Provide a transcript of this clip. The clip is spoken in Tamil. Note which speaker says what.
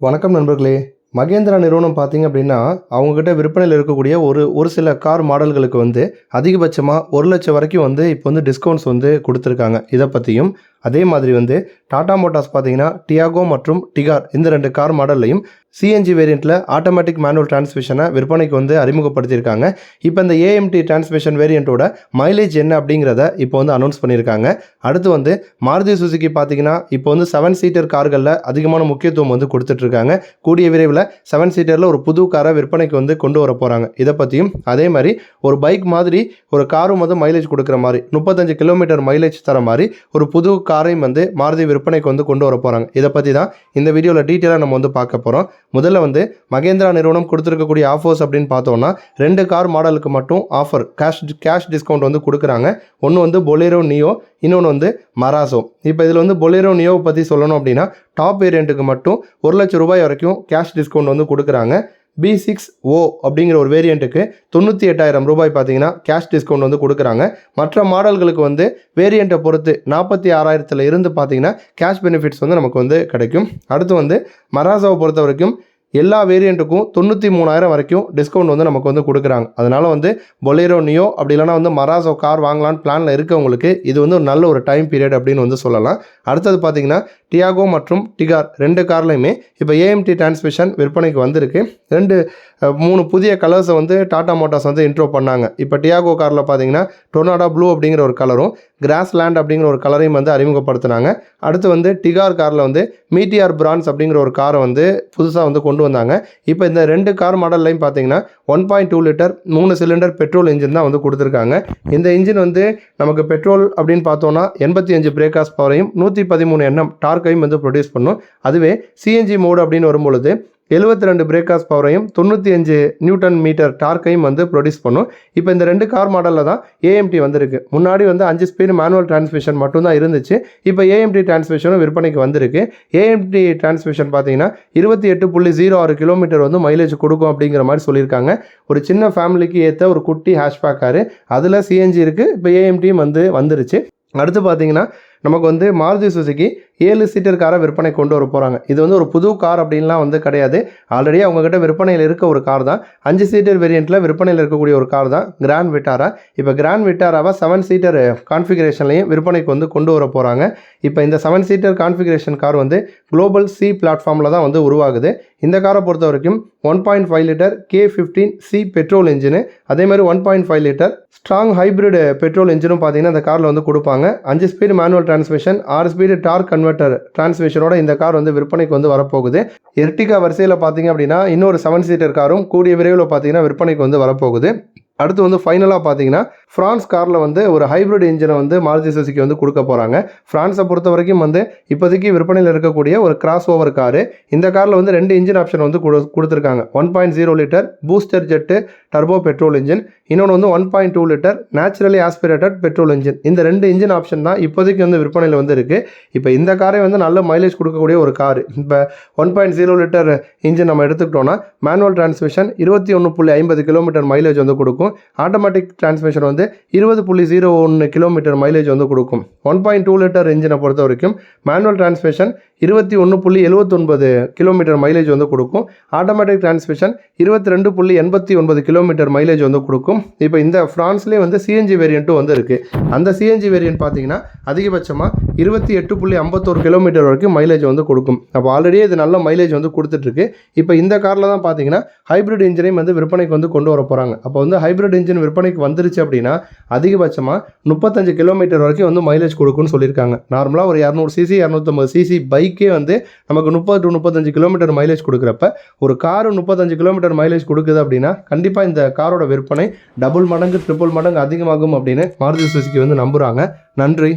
Speaker 1: வணக்கம் நண்பர்களே. மகேந்திரா நிறுவனம் பார்த்தீங்க அப்படின்னா அவங்கக்கிட்ட விற்பனையில் இருக்கக்கூடிய ஒரு ஒரு சில கார் மாடல்களுக்கு வந்து அதிகபட்சமாக ஒரு லட்சம் வரைக்கும் வந்து இப்போ வந்து டிஸ்கவுண்ட்ஸ் வந்து கொடுத்துருக்காங்க. இதை பற்றியும் அதே மாதிரி வந்து டாடா மோட்டார்ஸ் பார்த்தீங்கன்னா டியாகோ மற்றும் டிகார் இந்த ரெண்டு கார் மாடல்லையும் சிஎன்ஜி வேரியண்ட்டில் ஆட்டோமேட்டிக் மேனுவல் டிரான்ஸ்மிஷனை விற்பனைக்கு வந்து அறிமுகப்படுத்தியிருக்காங்க. இப்போ இந்த ஏஎம்டி டிரான்ஸ்மிஷன் வேரியண்ட்டோட மைலேஜ் என்ன அப்படிங்கிறத இப்போ வந்து அனௌன்ஸ் பண்ணியிருக்காங்க. அடுத்து வந்து மாருதி சுசுக்கி பார்த்தீங்கன்னா இப்போ வந்து செவன் சீட்டர் கார்களில் அதிகமான முக்கியத்துவம் வந்து கொடுத்துட்ருக்காங்க. கூடிய விரைவில் செவன் சீட்டரில் ஒரு புது காரை விற்பனைக்கு வந்து கொண்டு வர போகிறாங்க இதை பற்றியும் அதே மாதிரி ஒரு பைக் மாதிரி ஒரு காரும் வந்து மைலேஜ் கொடுக்குற மாதிரி முப்பத்தஞ்சு கிலோமீட்டர் மைலேஜ் தர மாதிரி ஒரு புது காரையும் வந்து மாருதி விற்பனைக்கு வந்து கொண்டு வர போகிறாங்க இதை பற்றி தான் இந்த வீடியோவில் டீட்டெயிலாக நம்ம வந்து பார்க்க போகிறோம் முதல்ல வந்து மகேந்திரா நிறுவனம் கொடுத்துருக்கக்கூடிய ஆஃபர்ஸ் அப்படின்னு பார்த்தோம்னா ரெண்டு கார் மாடலுக்கு மட்டும் ஆஃபர் கேஷ் கேஷ் டிஸ்கவுண்ட் வந்து கொடுக்குறாங்க. ஒன்று வந்து பொலேரோ நியோ இன்னொன்று வந்து மராசோ இப்போ இதில் வந்து பொலேரோ நியோவை பற்றி சொல்லணும் அப்படின்னா டாப் வேரியண்ட்டுக்கு மட்டும் ஒரு லட்சம் ரூபாய் வரைக்கும் கேஷ் டிஸ்கவுண்ட் வந்து கொடுக்குறாங்க. பி சிக்ஸ் ஓ அப்படிங்கிற ஒரு வேரியண்ட்டுக்கு தொண்ணூற்றி எட்டாயிரம் ரூபாய் பார்த்தீங்கன்னா கேஷ் டிஸ்கவுண்ட் வந்து கொடுக்குறாங்க. மற்ற மாடல்களுக்கு வந்து வேரியண்ட்டை பொறுத்து நாற்பத்தி ஆறாயிரத்தில் இருந்து பார்த்தீங்கன்னா கேஷ் பெனிஃபிட்ஸ் வந்து நமக்கு வந்து கிடைக்கும். அடுத்து வந்து மராசாவை பொறுத்த வரைக்கும் எல்லா வேரியண்ட்டுக்கும் தொண்ணூற்றி மூணாயிரம் வரைக்கும் டிஸ்கவுண்ட் வந்து நமக்கு வந்து கொடுக்குறாங்க. அதனால் வந்து பொலேரோ நியோ அப்படி இல்லைனா வந்து மராசோ கார் வாங்கலான்னு பிளானில் இருக்கவங்களுக்கு இது வந்து ஒரு நல்ல ஒரு டைம் பீரியட் அப்படின்னு வந்து சொல்லலாம். அடுத்தது பார்த்தீங்கன்னா டியாகோ மற்றும் டிகார் ரெண்டு கார்லையுமே இப்போ ஏஎம்டி டிரான்ஸ்மிஷன் விற்பனைக்கு வந்திருக்கு. ரெண்டு மூணு புதிய கலர்ஸை வந்து டாடா மோட்டார்ஸ் வந்து இன்ட்ரோ பண்ணாங்க. இப்போ டியாகோ காரில் பார்த்தீங்கன்னா டொர்னாடா ப்ளூ அப்படிங்கிற ஒரு கலரும் கிராஸ் லேண்ட் அப்படிங்கிற ஒரு கலரையும் வந்து அறிமுகப்படுத்தினாங்க. அடுத்து வந்து டிகார் காரில் வந்து மீட்டிஆர் பிரான்ஸ் அப்படிங்கிற ஒரு காரை வந்து புதுசாக வந்து கொண்டு வந்தாங்க. இப்போ இந்த ரெண்டு கார் மாடல்லையும் பார்த்தீங்கன்னா ஒன் பாயிண்ட் டூ லிட்டர் மூணு சிலிண்டர் பெட்ரோல் இன்ஜின் தான் வந்து கொடுத்துருக்காங்க. இந்த இன்ஜின் வந்து நமக்கு பெட்ரோல் அப்படின்னு பார்த்தோன்னா எண்பத்தி அஞ்சு பிரேக்காஸ் பவரையும் நூற்றி பதிமூணு எண்ணம் டார்க்கையும் வந்து ப்ரொடியூஸ் பண்ணும். அதுவே சிஎன்ஜி மோடு அப்படின்னு வரும்பொழுது எழுபத்தி ரெண்டு பிரேக்காஸ் பவரையும் தொண்ணூற்றி அஞ்சு நியூட்டன் மீட்டர் டார்க்கையும் வந்து ப்ரொடியூஸ் பண்ணும். இப்போ இந்த ரெண்டு கார் மாடலில் தான் ஏஎம்டி வந்திருக்கு. முன்னாடி வந்து அஞ்சு ஸ்பீடு மேனுவல் டிரான்ஸ்மிஷன் மட்டும்தான் இருந்துச்சு. இப்போ ஏஎம்டி டிரான்ஸ்மிஷனும் விற்பனைக்கு வந்திருக்கு. ஏஎம்டி டிரான்ஸ்மிஷன் பார்த்தீங்கன்னா இருபத்தி எட்டு புள்ளி ஜீரோ ஆறு கிலோமீட்டர் வந்து மைலேஜ் கொடுக்கும் அப்படிங்கிற மாதிரி சொல்லியிருக்காங்க. ஒரு சின்ன ஃபேமிலிக்கு ஏற்ற ஒரு குட்டி ஹேஷ்பேக் காரு அதில் சிஎன்ஜி இருக்குது இப்போ ஏஎம்டியும் வந்து வந்துருச்சு. அடுத்து பார்த்தீங்கன்னா நமக்கு வந்து மாருதி சுசுகி ஏழு சீட்டர் காரை விற்பனை கொண்டு வர போகிறாங்க இது வந்து ஒரு புது கார் அப்படின்லாம் வந்து கிடையாது. ஆல்ரெடி அவங்கக்கிட்ட விற்பனையில் இருக்க ஒரு கார் தான். அஞ்சு சீட்டர் வேரியண்ட்டில் விற்பனையில் இருக்கக்கூடிய ஒரு கார் தான். கிராண்ட் விட்டாரா இப்போ கிராண்ட் விட்டாராவை செவன் சீட்டர் கான்ஃபிகரேஷன்லையும் விற்பனைக்கு வந்து கொண்டு வர போகிறாங்க இப்போ இந்த செவன் சீட்டர் கான்ஃபிகரேஷன் கார் வந்து குளோபல் சி பிளாட்ஃபார்மில் தான் வந்து உருவாகுது. இந்த காரை பொறுத்த வரைக்கும் one point five litre K fifteen C petrol engine அதே மாதிரி one point five litre strong hybrid petrol இன்ஜினும் பார்த்தீங்கன்னா இந்த காரில் வந்து கொடுப்பாங்க. அஞ்சு ஸ்பீடு மேனுவல் டிரான்ஸ்மிஷன் ஆறு ஸ்பீடு டார்க் கன்வெர்ட்டர் டிரான்ஸ்மிஷனோட இந்த கார் வந்து விற்பனைக்கு வந்து வரப்போகுது. எர்டிகா வரிசையில் பார்த்தீங்க அப்படின்னா இன்னொரு செவன் சீட்டர் காரும் கூடிய விரைவில் பார்த்தீங்கன்னா விற்பனைக்கு வந்து வரப்போகுது. அடுத்து வந்து ஃபைனலாக பார்த்தீங்கன்னா ஃப்ரான்ஸ் காரில் வந்து ஒரு ஹைப்ரிட் இன்ஜினை வந்து மாருதி சுசுக்கி வந்து கொடுக்க போகிறாங்க ஃப்ரான்ஸை பொறுத்த வரைக்கும் வந்து இப்போதைக்கு விற்பனையில் இருக்கக்கூடிய ஒரு கிராஸ் ஓவர் காரு இந்த காரில் வந்து ரெண்டு இன்ஜின் ஆப்ஷன் வந்து கொடு கொடுத்துருக்காங்க. One point zero litre Boosterjet turbo petrol engine இன்னொன்று வந்து one point two litre naturally aspirated petrol engine இந்த ரெண்டு இன்ஜின் ஆப்ஷன் தான் இப்போதைக்கு வந்து விற்பனையில் வந்து இருக்குது இப்போ இந்த காரை வந்து நல்ல மைலேஜ் கொடுக்கக்கூடிய ஒரு கார் இப்போ one point zero litre engine நம்ம எடுத்துக்கிட்டோம்னா மேனுவல் டிரான்ஸ்மிஷன் இருபத்தி ஒன்று புள்ளி ஐம்பது கிலோமீட்டர் மைலேஜ் வந்து கொடுக்கும். ஆட்டோமேட்டிக் டிரான்ஸ்மிஷன் வந்து இருபது புள்ளி ஜீரோ ஒன்று கிலோமீட்டர் மைலேஜ் வந்து கொடுக்கும். ஒன் பாயிண்ட் டூ லிட்டர் இன்ஜினை பொறுத்த வரைக்கும் மேனுவல் டிரான்ஸ்மிஷன் இருபத்தி ஒன்று புள்ளி எழுபத்தொன்பது கிலோமீட்டர் மைலேஜ் வந்து கொடுக்கும். ஆட்டோமேட்டிக் டிரான்ஸ்மிஷன் இருபத்தி ரெண்டு புள்ளி எண்பத்தி ஒன்பது கிலோமீட்டர் மைலேஜ் வந்து கொடுக்கும். இப்போ இந்த ஃப்ரான்ஸ்லேயே வந்து சிஎன்ஜி வேரியண்ட்டும் வந்து இருக்குது அந்த சிஎன்ஜி வேரியன்ட் பார்த்தீங்கன்னா அதிகபட்சமாக இருபத்தி எட்டு புள்ளி ஐம்பத்தோரு கிலோமீட்டர் வரைக்கும் மைலேஜ் வந்து கொடுக்கும். அப்போ ஆல்ரெடி இது நல்ல மைலேஜ் வந்து கொடுத்துட்ருக்கு இப்போ இந்த காரில் தான் பார்த்தீங்கன்னா ஹைப்ரிட் இன்ஜினையும் வந்து விற்பனைக்கு வந்து கொண்டு வர போகிறாங்க அப்போ வந்து ஹைப்ரிட் இன்ஜின் விற்பனைக்கு வந்துருச்சு அப்படின்னா அதிகபட்சமாக முப்பத்தஞ்சு கிலோமீட்டர் வரைக்கும் வந்து மைலேஜ் கொடுக்குன்னு சொல்லியிருக்காங்க. நார்மலாக ஒரு இரநூறு சிசி இரநூத்தம்பது சிசி பைக்கே வந்து நமக்கு முப்பது டு முப்பத்தஞ்சு கிலோமீட்டர் மைலேஜ் கொடுக்குறப்ப ஒரு காரு முப்பத்தஞ்சு கிலோமீட்டர் மைலேஜ் கொடுக்குது அப்படின்னா கண்டிப்பாக இந்த காரோட விற்பனை டபுள் மடங்கு ட்ரிபிள் மடங்கு அதிகமாகும் அப்படின்னு மாருதி சுசுகி வந்து நம்புகிறாங்க நன்றி.